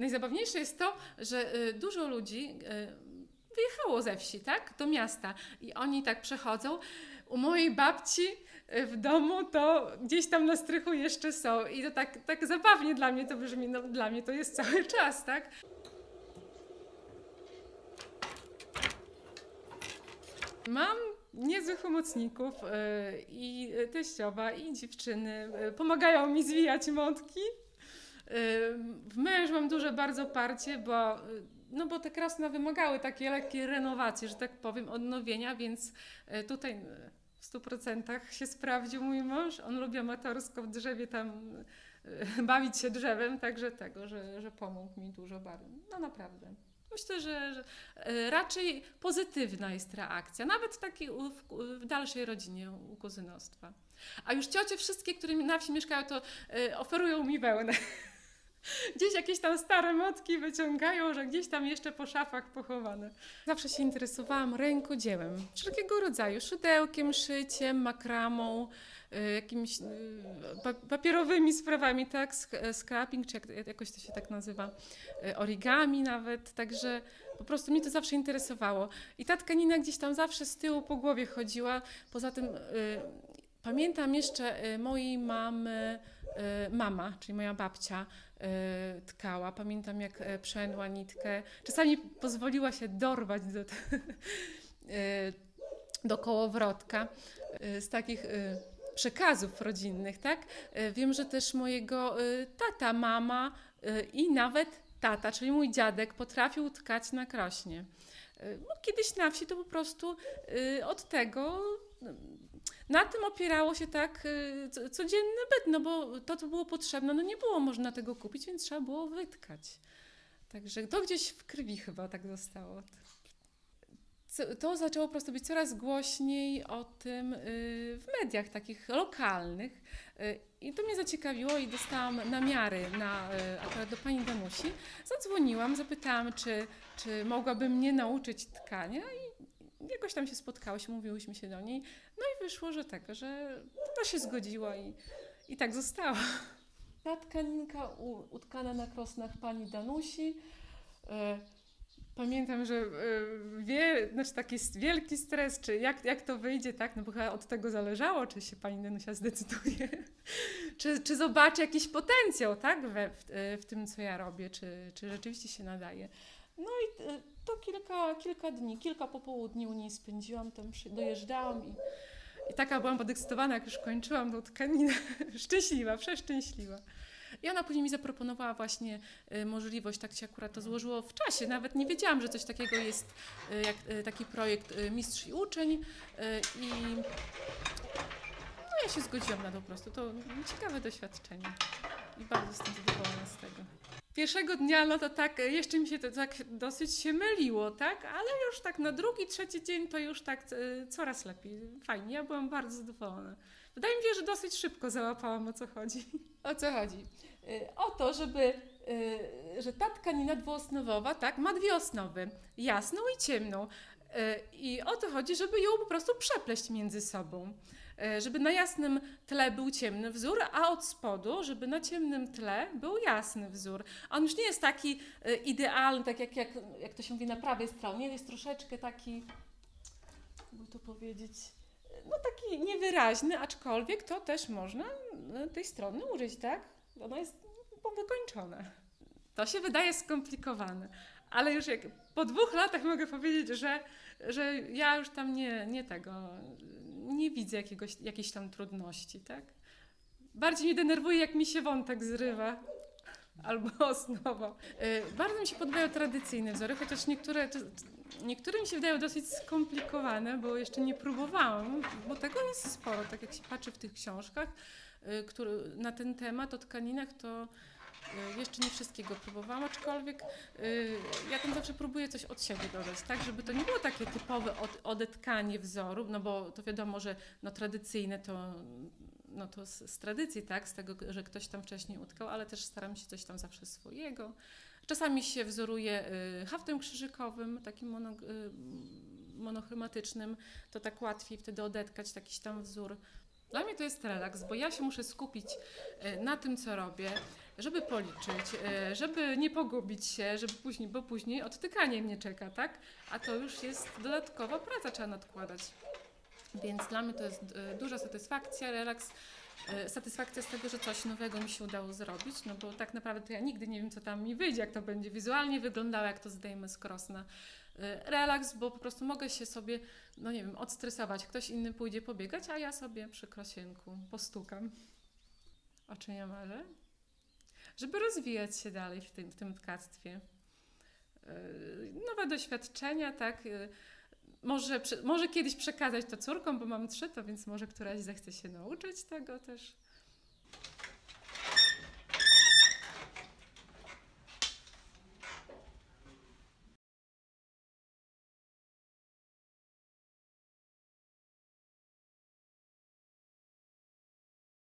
najzabawniejsze jest to, że y, dużo ludzi y, wyjechało ze wsi, tak, do miasta i oni tak przechodzą. U mojej babci y, w domu to gdzieś tam na strychu jeszcze są i to tak, tak zabawnie dla mnie to brzmi, no dla mnie to jest cały czas, tak. Mam niezłych pomocników i teściowa, i dziewczyny. Pomagają mi zwijać mątki. Y, W męż mam duże bardzo parcie, bo, y, no bo te krosna wymagały takiej lekkiej renowacji, że tak powiem, odnowienia, więc y, tutaj y, w 100% się sprawdził mój mąż. On lubi amatorsko w drzewie tam y, bawić się drzewem, także tego, że, że pomógł mi dużo bardzo. No naprawdę. Myślę, że, że raczej pozytywna jest reakcja, nawet takiej u- w, w dalszej rodzinie u kuzynostwa. A już ciocie wszystkie, które na wsi mieszkają, to e, oferują mi wełnę. Gdzieś jakieś tam stare motki wyciągają, że gdzieś tam jeszcze po szafach pochowane. Zawsze się interesowałam rękodziełem. Wszelkiego rodzaju. Szydełkiem, szyciem, makramą, y, jakimiś y, pa- papierowymi sprawami, tak? Scrapping, czy jak, jakoś to się tak nazywa. y, Origami nawet. Także po prostu mnie to zawsze interesowało. I ta tkanina gdzieś tam zawsze z tyłu po głowie chodziła. Poza tym pamiętam jeszcze mojej mamy, mama, czyli moja babcia, y, tkała. Pamiętam, jak e, przędła nitkę. Czasami pozwoliła się dorwać do, y, do kołowrotka y, z takich y, przekazów rodzinnych, tak? Y, Wiem, że też mojego y, tata, mama y, i nawet tata, czyli mój dziadek, potrafił tkać na krośnie. Y, No, kiedyś na wsi to po prostu y, od tego y, na tym opierało się tak y, co- codzienny byt, no bo to, co było potrzebne, no nie było można tego kupić, więc trzeba było wytkać. Także to gdzieś w krwi chyba tak zostało. To zaczęło po prostu być coraz głośniej o tym y, w mediach takich lokalnych. Y, I to mnie zaciekawiło i dostałam namiary na, akurat do pani Danusi. Zadzwoniłam, zapytałam, czy, czy mogłaby mnie nauczyć tkania i jakoś tam się spotkałyśmy, mówiłyśmy się do niej. No wyszło, że tak, że to się zgodziła i, i tak została. Ta tkaninka utkana na krosnach pani Danusi. E, Pamiętam, że e, wie, znaczy taki wielki stres, czy jak, jak to wyjdzie, tak? No bo chyba od tego zależało, czy się pani Danusia zdecyduje, czy, czy zobaczy jakiś potencjał, tak? We, w, e, w tym, co ja robię, czy, czy rzeczywiście się nadaje. No i to kilka, kilka dni, kilka popołudni u niej spędziłam, tam dojeżdżałam i, i taka byłam podekscytowana, jak już kończyłam tą tkaninę. Szczęśliwa, przeszczęśliwa. I ona później mi zaproponowała właśnie y, możliwość, tak się akurat to złożyło w czasie. Nawet nie wiedziałam, że coś takiego jest, y, jak y, taki projekt Mistrz i Uczeń. I no ja się zgodziłam na to po prostu. To ciekawe doświadczenie. I bardzo jestem zadowolona z tego. Pierwszego dnia, no to tak, y, jeszcze mi się to tak dosyć się myliło, tak? Ale już tak na drugi, trzeci dzień to już tak y, coraz lepiej. Fajnie, ja byłam bardzo zadowolona. Wydaje mi się, że dosyć szybko załapałam o co chodzi. O co chodzi? Y, O to, żeby, że ta tkanina dwuosnowowa, tak, ma dwie osnowy, jasną i ciemną. I o to chodzi, żeby ją po prostu przepleść między sobą. Y, Żeby na jasnym tle był ciemny wzór, a od spodu, żeby na ciemnym tle był jasny wzór. On już nie jest taki y, idealny, tak jak, jak, jak to się mówi na prawej stronie, jest troszeczkę taki, jakby to powiedzieć, no taki niewyraźny, aczkolwiek to też można e, tej strony użyć, tak? Ona jest wykończona. To się wydaje skomplikowane, ale już jak po dwóch latach mogę powiedzieć, że, że ja już tam nie, nie tego, nie widzę jakiegoś, jakiejś tam trudności, tak? Bardziej mnie denerwuje, jak mi się wątek zrywa. Albo osnowa. Y, Bardzo mi się podobają tradycyjne wzory, chociaż niektóre, niektóre mi się wydają dosyć skomplikowane, bo jeszcze nie próbowałam, bo tego jest sporo, tak jak się patrzy w tych książkach y, które, na ten temat o tkaninach, to jeszcze nie wszystkiego próbowałam, aczkolwiek y, ja tam zawsze próbuję coś od siebie dodać, tak, żeby to nie było takie typowe od, odetkanie wzoru, no bo to wiadomo, że no, tradycyjne to no to z, z tradycji, tak, z tego, że ktoś tam wcześniej utkał, ale też staram się coś tam zawsze swojego. Czasami się wzoruję y, haftem krzyżykowym, takim mono, monochromatycznym, to tak łatwiej wtedy odetkać jakiś tam wzór. Dla mnie to jest relaks, bo ja się muszę skupić na tym, co robię. Żeby policzyć, e, żeby nie pogubić się, żeby później, bo później odtykanie mnie czeka, tak? A to już jest dodatkowa praca, trzeba nadkładać. Więc dla mnie to jest e, duża satysfakcja, relaks, e, satysfakcja z tego, że coś nowego mi się udało zrobić, no bo tak naprawdę to ja nigdy nie wiem, co tam mi wyjdzie, jak to będzie wizualnie wyglądało, jak to zdejmę z krosna. Relaks, bo po prostu mogę się sobie, no nie wiem, odstresować. Ktoś inny pójdzie pobiegać, a ja sobie przy krosienku postukam. O czym ja marzę? Żeby rozwijać się dalej w tym, w tym tkactwie. Yy, Nowe doświadczenia, tak. yy, Może, może kiedyś przekazać to córkom, bo mam trzy, to więc może któraś zechce się nauczyć tego też.